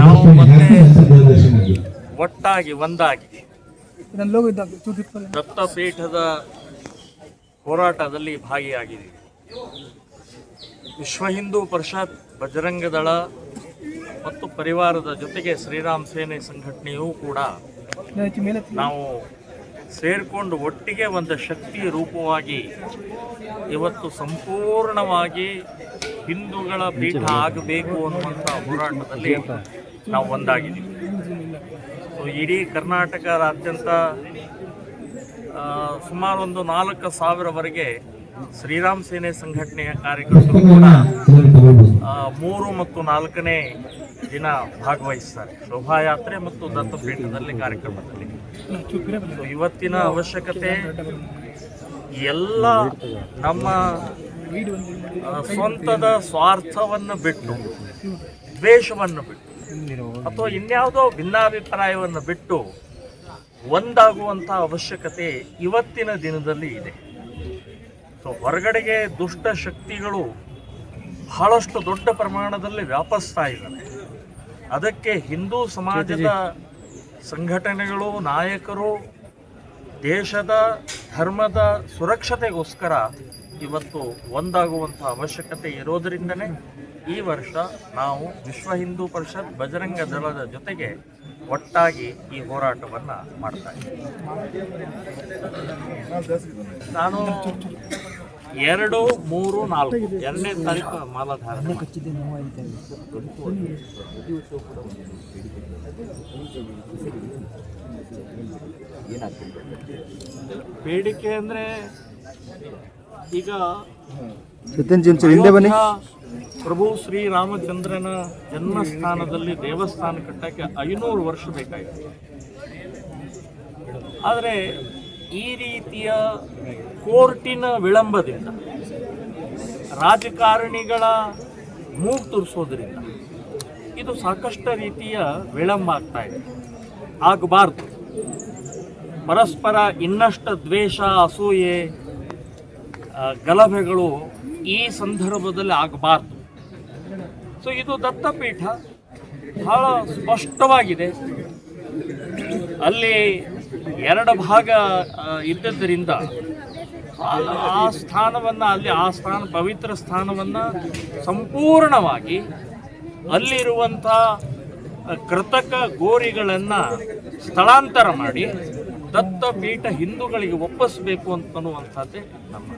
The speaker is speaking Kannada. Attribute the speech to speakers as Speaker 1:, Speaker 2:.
Speaker 1: ನಾವು ಮತ್ತೆ ಒಟ್ಟಾಗಿ ಒಂದಾಗಿ. ದತ್ತಪೀಠದ ಹೋರಾಟದಲ್ಲಿ ಭಾಗಿಯಾಗಿದ್ದೀವಿ ವಿಶ್ವ ಹಿಂದೂ ಪರಿಷತ್ ಬಜರಂಗ ದಳ ಮತ್ತು ಪರಿವಾರದ ಜೊತೆಗೆ ಶ್ರೀರಾಮ್ ಸೇನೆ ಸಂಘಟನೆಯೂ ಕೂಡ. ನಾವು ಸೇರಿಕೊಂಡು ಒಟ್ಟಿಗೆ ಒಂದು ಶಕ್ತಿ ರೂಪವಾಗಿ ಇವತ್ತು ಸಂಪೂರ್ಣವಾಗಿ ಹಿಂದೂಗಳ ಪೀಠ ಆಗಬೇಕು ಅನ್ನುವಂಥ ಹೋರಾಟದಲ್ಲಿ ನಾವು ಒಂದಾಗಿದ್ದೀವಿ. ಸೊ ಇಡೀ ಕರ್ನಾಟಕದಾದ್ಯಂತ ಸುಮಾರು ಒಂದು ನಾಲ್ಕು ಸಾವಿರವರೆಗೆ ಶ್ರೀರಾಮ್ ಸೇನೆ ಸಂಘಟನೆಯ ಕಾರ್ಯಕರ್ತರು ಕೂಡ ಮೂರು ಮತ್ತು ನಾಲ್ಕನೇ ದಿನ ಭಾಗವಹಿಸ್ತಾರೆ. ಶೋಭಾಯಾತ್ರೆ ಮತ್ತು ದತ್ತಪೀಠದಲ್ಲಿ ಕಾರ್ಯಕ್ರಮದಲ್ಲಿ. ಇವತ್ತಿನ ಅವಶ್ಯಕತೆ ಎಲ್ಲ ನಮ್ಮ ಸ್ವಂತದ ಸ್ವಾರ್ಥವನ್ನು ಬಿಟ್ಟು ದ್ವೇಷವನ್ನು ಬಿಟ್ಟು ಅಥವಾ ಇನ್ಯಾವುದೋ ಭಿನ್ನಾಭಿಪ್ರಾಯವನ್ನು ಬಿಟ್ಟು ಒಂದಾಗುವಂಥ ಅವಶ್ಯಕತೆ ಇವತ್ತಿನ ದಿನದಲ್ಲಿ ಇದೆ. ಸೊ ಹೊರಗಡೆಗೆ ದುಷ್ಟ ಶಕ್ತಿಗಳು ಬಹಳಷ್ಟು ದೊಡ್ಡ ಪ್ರಮಾಣದಲ್ಲಿ ವ್ಯಾಪಿಸ್ತಾ ಇದ್ದಾವೆ. ಅದಕ್ಕೆ ಹಿಂದೂ ಸಮಾಜದ ಸಂಘಟನೆಗಳು ನಾಯಕರು ದೇಶದ ಧರ್ಮದ ಸುರಕ್ಷತೆಗೋಸ್ಕರ ಇವತ್ತು ಒಂದಾಗುವಂಥ ಅವಶ್ಯಕತೆ ಇರೋದರಿಂದನೇ ಈ ವರ್ಷ ನಾವು ವಿಶ್ವ ಹಿಂದೂ ಪರಿಷತ್ ಬಜರಂಗ ದಳದ ಜೊತೆಗೆ ಒಟ್ಟಾಗಿ ಈ ಹೋರಾಟವನ್ನು ಮಾಡ್ತಾ ಇದ್ದೀವಿ. ನಾನು ಎರಡು ಮೂರು ನಾಲ್ಕು ಎರಡನೇ ತಾರೀಕು ಮಾಲಾಧಾರ ಬೇಡಿಕೆ ಅಂದರೆ ಈಗ ಹಿಂದೆ ಬನ್ನಿ. ಪ್ರಭು ಶ್ರೀರಾಮಚಂದ್ರನ ಜನ್ಮಸ್ಥಾನದಲ್ಲಿ ದೇವಸ್ಥಾನ ಕಟ್ಟಕ್ಕೆ ಐನೂರು ವರ್ಷ ಬೇಕಾಯಿತು. ಆದರೆ ಈ ರೀತಿಯ ಕೋರ್ಟಿನ ವಿಳಂಬದಿಂದ ರಾಜಕಾರಣಿಗಳ ಮೂಗು ತುರಿಸೋದ್ರಿಂದ ಇದು ಸಾಕಷ್ಟು ರೀತಿಯ ವಿಳಂಬ ಆಗ್ತಾ ಇದೆ. ಆಗಬಾರ್ದು. ಪರಸ್ಪರ ಇನ್ನಷ್ಟು ದ್ವೇಷ ಅಸೂಯೆ ಗಲಭೆಗಳು ಈ ಸಂದರ್ಭದಲ್ಲಿ ಆಗಬಾರ್ದು. ಸೊ ಇದು ದತ್ತಪೀಠ ಬಹಳ ಸ್ಪಷ್ಟವಾಗಿದೆ. ಅಲ್ಲಿ ಎರಡು ಭಾಗ ಇದ್ದದ್ದರಿಂದ ಆ ಸ್ಥಾನವನ್ನು, ಅಲ್ಲಿ ಆ ಸ್ಥಾನ, ಪವಿತ್ರ ಸ್ಥಾನವನ್ನು ಸಂಪೂರ್ಣವಾಗಿ ಅಲ್ಲಿರುವಂಥ ಕೃತಕ ಗೋರಿಗಳನ್ನು ಸ್ಥಳಾಂತರ ಮಾಡಿ ದತ್ತಪೀಠ ಹಿಂದೂಗಳಿಗೆ ಒಪ್ಪಿಸಬೇಕು ಅಂತ ಅಂತನ್ನುವಂಥದ್ದೇ ನಮ್ಮ